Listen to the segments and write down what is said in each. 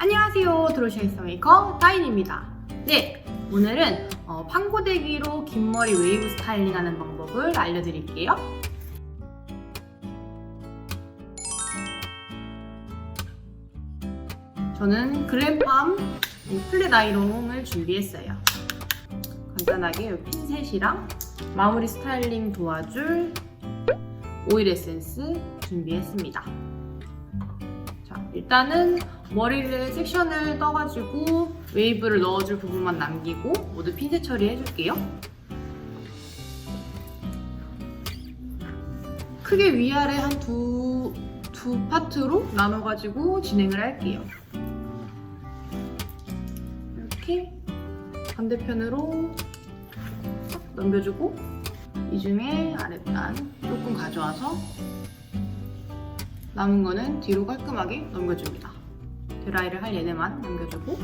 안녕하세요. 드로시아이스 메이커 다인입니다. 네, 오늘은 어, 판고데기로 긴 머리 웨이브 스타일링하는 방법을 알려드릴게요. 저는 그램팜 플랫 아이롱을 준비했어요. 간단하게 이 핀셋이랑 마무리 스타일링 도와줄 오일 에센스 준비했습니다. 자, 일단은 머리를 섹션을 떠가지고 웨이브를 넣어줄 부분만 남기고 모두 핀셋 처리해줄게요. 크게 위아래 한 두, 두 파트로 나눠가지고 진행을 할게요. 이렇게 반대편으로 싹 넘겨주고 이 중에 아랫단 조금 가져와서 남은 거는 뒤로 깔끔하게 넘겨줍니다. 드라이를 할 얘네만 남겨주고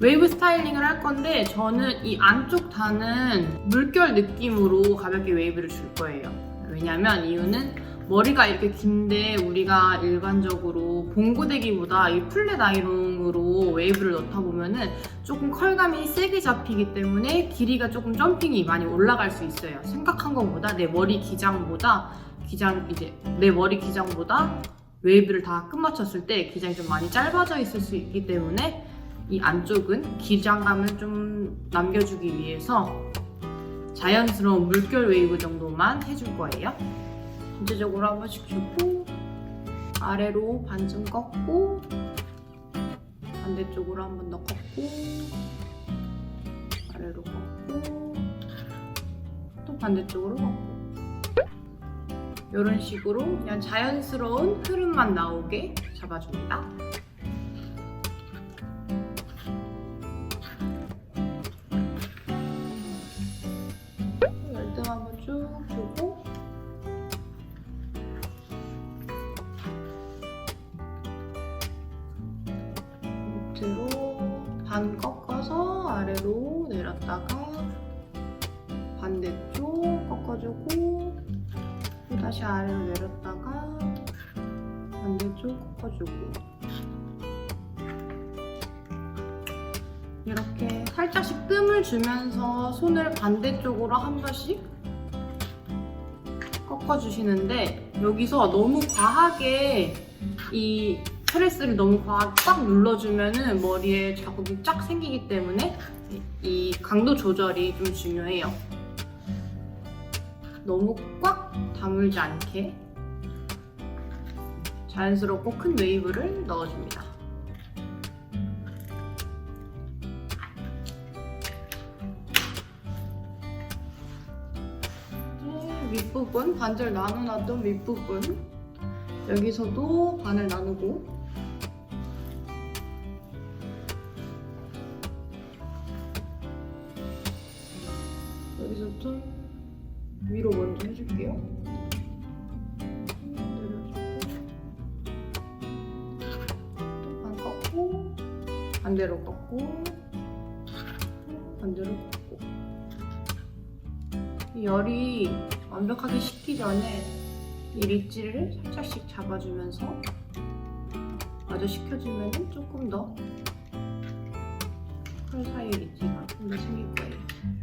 웨이브 스타일링을 할 건데 저는 이 안쪽 단은 물결 느낌으로 가볍게 웨이브를 줄 거예요. 왜냐면 이유는 머리가 이렇게 긴데 우리가 일반적으로 봉고데기보다 이 플랫 아이롱으로 웨이브를 넣다 보면은 조금 컬감이 세게 잡히기 때문에 길이가 조금 점핑이 많이 올라갈 수 있어요. 생각한 것보다 내 머리 기장보다 기장 이제 내 머리 기장보다 웨이브를 다 끝마쳤을 때 기장이 좀 많이 짧아져 있을 수 있기 때문에 이 안쪽은 기장감을 좀 남겨주기 위해서 자연스러운 물결 웨이브 정도만 해줄 거예요. 전체적으로 한 번씩 주고 아래로 반쯤 꺾고 반대쪽으로 한 번 더 꺾고 아래로 꺾고 또 반대쪽으로 꺾고 이런 식으로 그냥 자연스러운 흐름만 나오게 잡아줍니다. 열등 한번 쭉 주고 밑으로 반 꺾어서 아래로 내렸다가 반대쪽 꺾어주고 또 다시 아래로 내렸다가 반대쪽 꺾어주고 이렇게 살짝씩 뜸을 주면서 손을 반대쪽으로 한 번씩 꺾어주시는데 여기서 너무 과하게 이 프레스를 너무 과하게 꽉 눌러주면은 머리에 자국이 쫙 생기기 때문에 이- 이 강도 조절이 좀 중요해요. 너무 꽉 다물지 않게 자연스럽고 큰 웨이브를 넣어줍니다. 윗부분, 반절 나눠놨던 윗부분 여기서도 반을 나누고 여기서 좀 위로 먼저 해줄게요. 내려주고 또반 꺾고 반대로 꺾고 반대로 꺾고 이 열이 완벽하게 식기 전에 이 릿지를 살짝씩 잡아주면서 마저 식혀주면 조금 더컬 사이에 릿지가 좀 더 생길 거예요.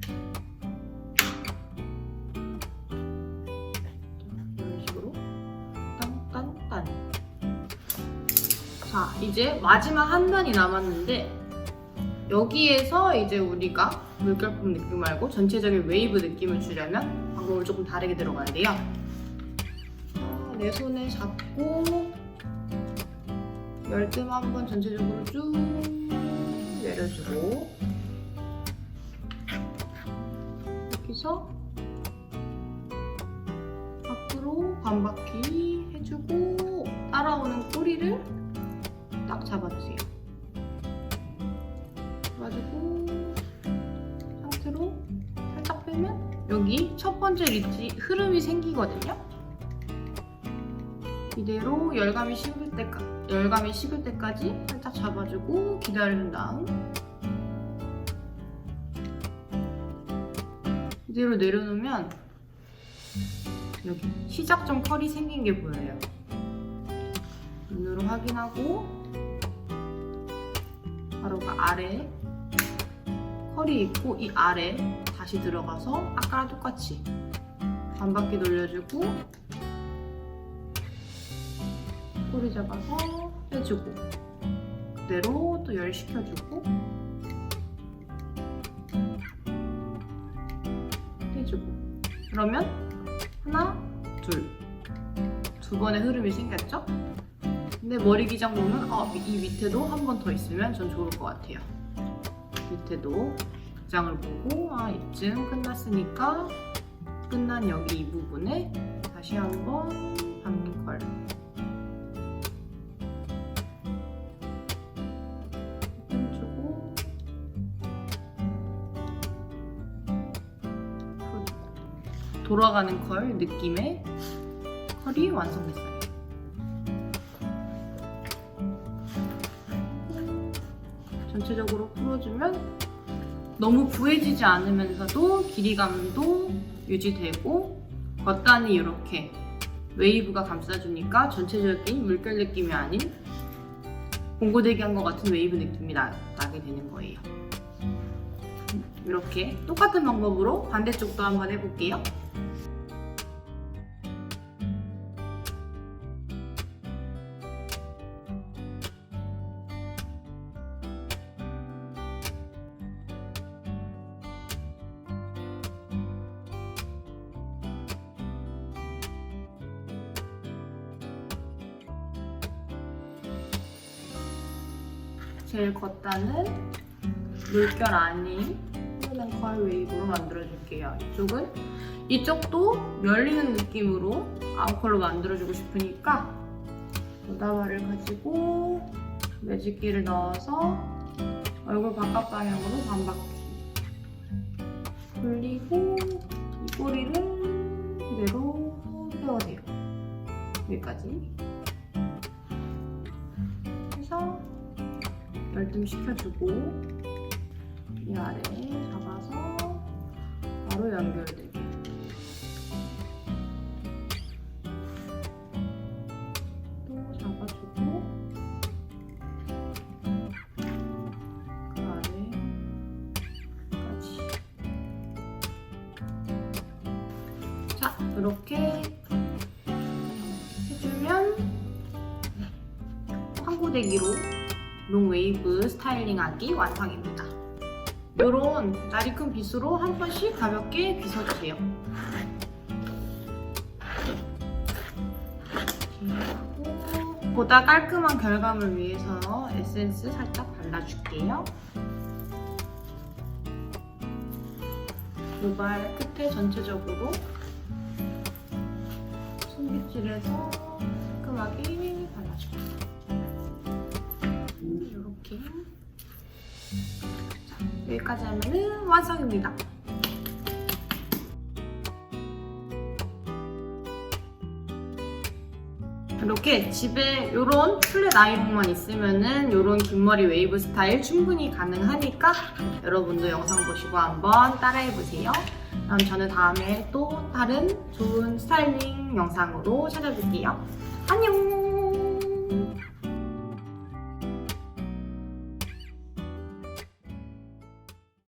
자 이제 마지막 한 단이 남았는데 여기에서 이제 우리가 물결품 느낌 말고 전체적인 웨이브 느낌을 주려면 방법을 조금 다르게 들어가야 돼요. 자, 내 손에 잡고 열뜸 한번 전체적으로 쭉 내려주고 여기서 밖으로 반바퀴 해주고 따라오는 꼬리를 딱 잡아주세요. 잡아주고 상태로 살짝 빼면 여기 첫 번째 리치 흐름이 생기거든요. 이대로 열감이 식을 때까 열감이 식을 때까지 살짝 잡아주고 기다린 다음 이대로 내려놓으면 여기 시작점 컬이 생긴 게 보여요. 눈으로 확인하고 바로 그 아래 컬이 있고 이 아래 다시 들어가서 아까랑 똑같이 반 바퀴 돌려주고 꼬리 잡아서 빼주고 그대로 또 열 시켜주고 빼주고 그러면 하나 둘 두 번의 흐름이 생겼죠? 근데 머리 기장 보면 어, 이 밑에도 한 번 더 있으면 전 좋을 것 같아요. 밑에도 기장을 보고 아 이쯤 끝났으니까 끝난 여기 이 부분에 다시 한번 해주고. 돌아가는 컬 느낌의 컬이 완성됐어요. 전체적으로 풀어주면 너무 부해지지 않으면서도 길이감도 유지되고 겉단이 이렇게 웨이브가 감싸주니까 전체적인 물결 느낌이 아닌 봉고데기 한 것 같은 웨이브 느낌이 나, 나게 되는 거예요. 이렇게 똑같은 방법으로 반대쪽도 한번 해볼게요. 제일 겉단은 물결 아닌 흐르는 컬 웨이브로 만들어줄게요. 이쪽은 이쪽도 열리는 느낌으로 아웃컬로 만들어주고 싶으니까 모다바를 가지고 매직기를 넣어서 얼굴 바깥 방향으로 반바퀴 돌리고 이 꼬리를 그대로 세워내요. 여기까지 열등 시켜주고 이 아래 잡아서 바로 연결되게. 또 잡아주고 그 아래까지. 자 이렇게 해주면 황고데기로 롱웨이브 스타일링하기 완성입니다. 이런 날이 큰 빗으로 한 번씩 가볍게 빗어주세요. 보다 깔끔한 결감을 위해서 에센스 살짝 발라줄게요. 모발 끝에 전체적으로 손빗질해서 깔끔하게. 이렇게 자, 여기까지 하면은 완성입니다. 이렇게 집에 이런 플랫 아이롱만 있으면은 이런 긴 머리 웨이브 스타일 충분히 가능하니까 여러분도 영상 보시고 한번 따라해보세요. 그럼 저는 다음에 또 다른 좋은 스타일링 영상으로 찾아뵐게요. 안녕!